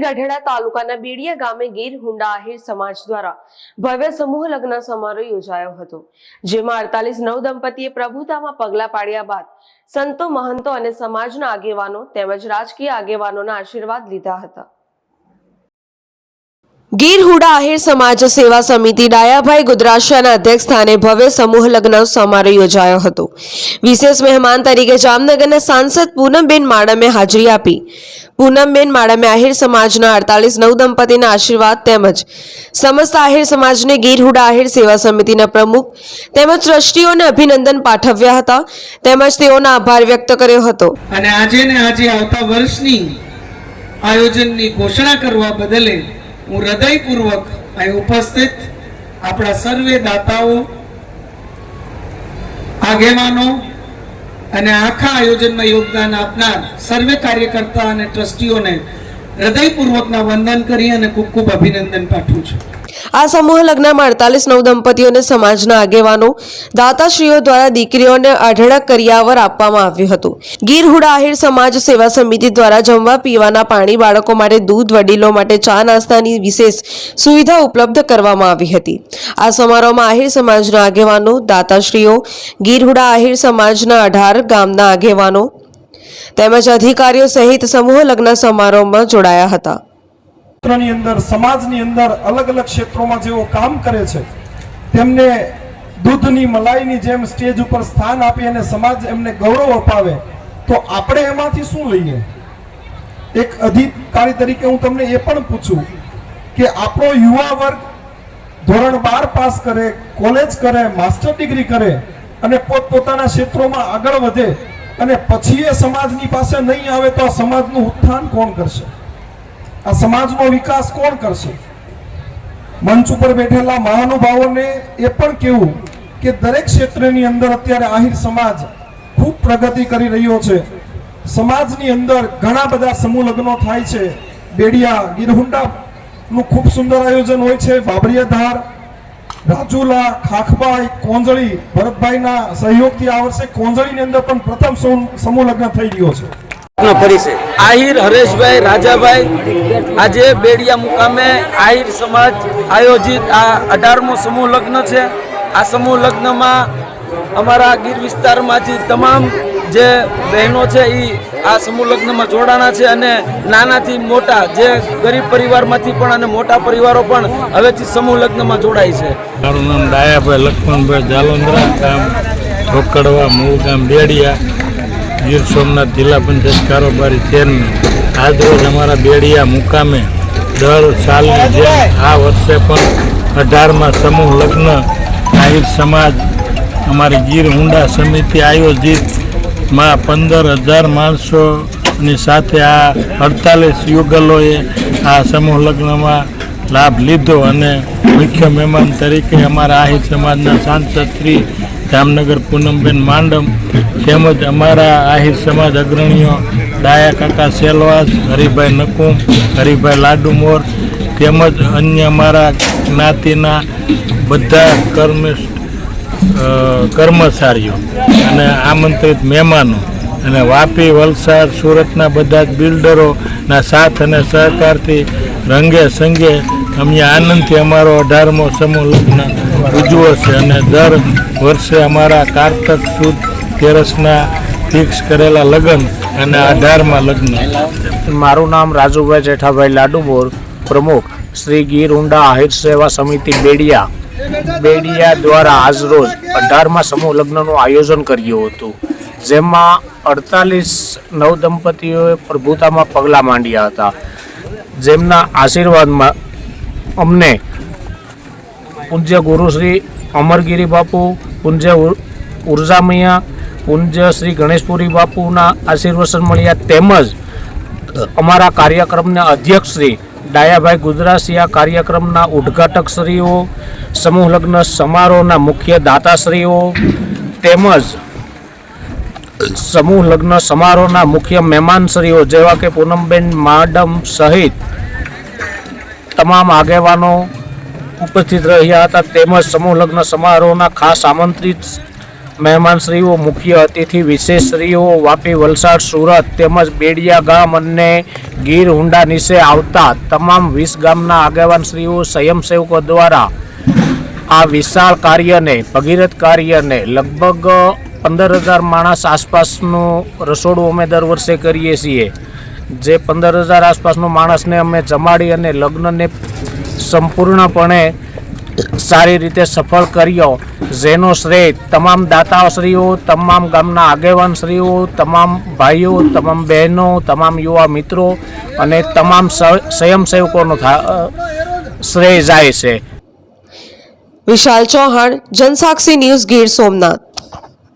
ગઢડા તાલુકાના બેડિયા ગામે ગીર હુંડા આહિર સમાજ દ્વારા ભવ્ય સમૂહ લગ્ન સમારોહ યોજાયો હતો, જેમાં અડતાલીસ નવ દંપતીએ પ્રભુતામાં પગલા પાડ્યા બાદ સંતો મહંતો અને સમાજના આગેવાનો તેમજ રાજકીય આગેવાનોના આશીર્વાદ લીધા હતા. ગીર હુડા આહિર સમાજ સેવા સમિતિ ડાયાભાઈ ગુદરાશિયાના અધ્યક્ષ સ્થાને ભવ્ય સમૂહ લગ્ન સમારોહ યોજાયો હતો. વિશેષ મહેમાન તરીકે જામનગરના સાંસદ પૂનમબેન માડમે હાજરી આપી. પૂનમબેન માડમે આહિર સમાજના અડતાલીસ નવ દંપતીના આશીર્વાદ તેમજ સમસ્ત આહિર સમાજને ગીરહુડા આહિર સેવા સમિતિના પ્રમુખ તેમજ ટ્રસ્ટીઓને અભિનંદન પાઠવ્યા હતા. તેમજ તેઓનો આભાર વ્યક્ત કર્યો હતો. અને આજે આજે આવતા વર્ષની આયોજનની ઘોષણા કરવા બદલે હું હૃદયપૂર્વક અહીં ઉપસ્થિત આપણા સર્વે દાતાઓ, આગેવાનો અને આખા આયોજનમાં યોગદાન આપનાર સર્વે કાર્યકર્તા અને ટ્રસ્ટીઓને હૃદયપૂર્વકના વંદન કરી અને ખૂબ ખૂબ અભિનંદન પાઠવું છું. આ સમૂહ લગ્નમાં અડતાલીસ નવ દંપતીઓને સમાજના આગેવાનો, દાતાશ્રીઓ દ્વારા દીકરીઓને અઢળક કરિયાવર આપવામાં આવ્યું હતું. ગીરહુડા આહિર સમાજ સેવા સમિતિ દ્વારા જમવા પીવાના પાણી બાળકો માટે દૂધ, વડીલો માટે ચા નાસ્તાની વિશેષ સુવિધા ઉપલબ્ધ કરવામાં આવી હતી. આ સમારોહમાં આહિર સમાજના આગેવાનો, દાતાશ્રીઓ ગીરહુડા આહિર સમાજના અઢાર ગામના આગેવાનો તેમજ અધિકારીઓ સહિત સમૂહ લગ્ન સમારોહમાં જોડાયા હતા. ક્ષેત્રની અંદર, સમાજની અંદર અલગ અલગ ક્ષેત્રોમાં જેઓ કામ કરે છે, તેમને દૂધની, મલાઈની જેમ સ્ટેજ ઉપર સ્થાન આપી અને સમાજ એમને ગૌરવ અપાવે, તો આપણે એમાંથી શું લઈએ? એક અધિકારી તરીકે હું તમને એ પણ પૂછું કે આપણો યુવા વર્ગ ધોરણ બાર પાસ કરે, કોલેજ કરે, માસ્ટર ડિગ્રી કરે અને પોતપોતાના ક્ષેત્રોમાં આગળ વધે અને પછી એ સમાજની પાસે નહીં આવે તો આ સમાજનું ઉત્થાન કોણ કરશે? આ સમાજનો વિકાસ કોણ કરશે? મંચ ઉપર બેઠેલા મહાનુભાવોને એ પણ કેવું કે દરેક ક્ષેત્રની અંદર અત્યારે આહિર સમાજ ખૂબ પ્રગતિ કરી રહ્યો છે. સમાજની અંદર ઘણા બધા સમૂહ લગ્નો થાય છે. બેડિયા ગીરહુંડા નું ખૂબ સુંદર આયોજન હોય છે. બાબરિયા ધાર રાજુલા ખાખબાઈ કોંજળી, ભરતભાઈના સહયોગથી આ વર્ષે કોંજળીની અંદર પણ પ્રથમ સમૂહ- લગ્ન થઈ રહ્યો છે. આહિર, હરેશભાઈ, રાજાભાઈ આજે બેડિયા મુકામે આહિર સમાજ આયોજિત આ અઢારમો સમૂહ લગ્ન છે. આ સમૂહ લગ્નમાં અમારા ગીર વિસ્તારમાંથી તમામ જે બહેનો છે એ આ સમૂહ લગ્નમાં જોડાણા છે અને નાનાથી મોટા જે ગરીબ પરિવારમાંથી પણ અને મોટા પરિવારો પણ હવેથી સમૂહ લગ્નમાં જોડાય છે. મારું નામ ડાયાભાઈ લક્ષ્મણભાઈ જાલોંદ્રા, ગામ ઢોકડવા, મૂળ ગામ બેડિયા, ગીર સોમનાથ જિલ્લા પંચાયત કારોબારી ચેરમેન આજરોજ અમારા બેડિયા મુકામે દર સાલની જેમ આ વર્ષે પણ અઢારમાં સમૂહ લગ્ન આહિર સમાજ અમારી ગીર હુંડા સમિતિ આયોજિતમાં પંદર હજાર માણસોની સાથે આ અડતાલીસ યુગલોએ આ સમૂહ લગ્નમાં લાભ લીધો અને મુખ્ય મહેમાન તરીકે અમારા આહિર સમાજના સાંસદ શ્રી જામનગર પૂનમબેન માંડમ તેમજ અમારા આહિર સમાજ અગ્રણીઓ ડાયા કાકા સેલવાસ, હરિભાઈ નકુમ, હરિભાઈ લાડુમોર તેમજ અન્ય મારા જ્ઞાતિના બધા કર્મિષ્ઠ કર્મચારીઓ અને આમંત્રિત મહેમાનો અને વાપી, વલસાડ, સુરતના બધા જ બિલ્ડરોના સાથ અને સહકારથી રંગે સંગે અમે આનંદથી અમારો અઢારમો સમૂહ લગ્ન ઉજવો છે અને દર વર્ષે અમારા કારતક સુદ તેરસના ફિક્સ કરેલા લગ્ન અને અઢારમાં લગ્ન. મારું નામ રાજુભાઈ જેઠાભાઈ લાડુબોર, પ્રમુખ શ્રી ગીર ઊંડા આહિર સેવા સમિતિ બેડિયા. બેડિયા દ્વારા આજરોજ અઢારમાં સમૂહ લગ્નનું આયોજન કર્યું હતું, જેમાં અડતાલીસ નવ દંપતીઓએ પ્રભુતામાં પગલાં માંડ્યા હતા. જેમના આશીર્વાદમાં અમને પૂજ્ય ગુરુશ્રી અમરગીરી બાપુ, પૂજ્ય ઊર્જા ઉર્જામૈયા પૂજ્ય શ્રી ગણેશપુરી બાપુના આશીર્વચન મળ્યા તેમજ અમારા કાર્યક્રમના અધ્યક્ષ શ્રી ડાયાભાઈ ગુજરાસિયા કાર્યક્રમના ઉદ્ઘાટકશ્રીઓ સમૂહ લગ્ન સમારોહના મુખ્ય દાતાશ્રીઓ તેમજ સમૂહ લગ્ન સમારોહના મુખ્ય મહેમાનશ્રીઓ જેવા કે પૂનમબેન માડમ સહિત તમામ આગેવાનો ઉપસ્થિત રહ્યા હતા તેમજ સમૂહ લગ્ન સમારોહના ખાસ આમંત્રિત મહેમાનશ્રીઓ, મુખ્ય અતિથિ વિશેષશ્રીઓ, વાપી વલસાડ, સુરત તેમજ બેડિયા ગામ અને ગીર હુંડા નીચે આવતા તમામ વીસ ગામના આગેવાનશ્રીઓ, સ્વયંસેવકો દ્વારા આ વિશાળ કાર્યને, ભગીરથ કાર્યને લગભગ પંદર હજાર માણસ આસપાસનું રસોડું અમે દર વર્ષે કરીએ છીએ. જે પંદર હજાર આસપાસનું માણસને અમે જમાડી અને લગ્નને સંપૂર્ણપણે સારી રીતે સફળ કર્યો. જેનો શ્રેય તમામ દાતાશ્રીઓ, તમામ ગામના આગેવાનશ્રીઓ, તમામ ભાઈઓ, તમામ બહેનો, તમામ યુવા મિત્રો અને તમામ સ્વયંસેવકોનો શ્રેય જાય છે. વિશાલ ચૌહાણ, જનસાક્ષી ન્યૂઝ ગીર સોમનાથ.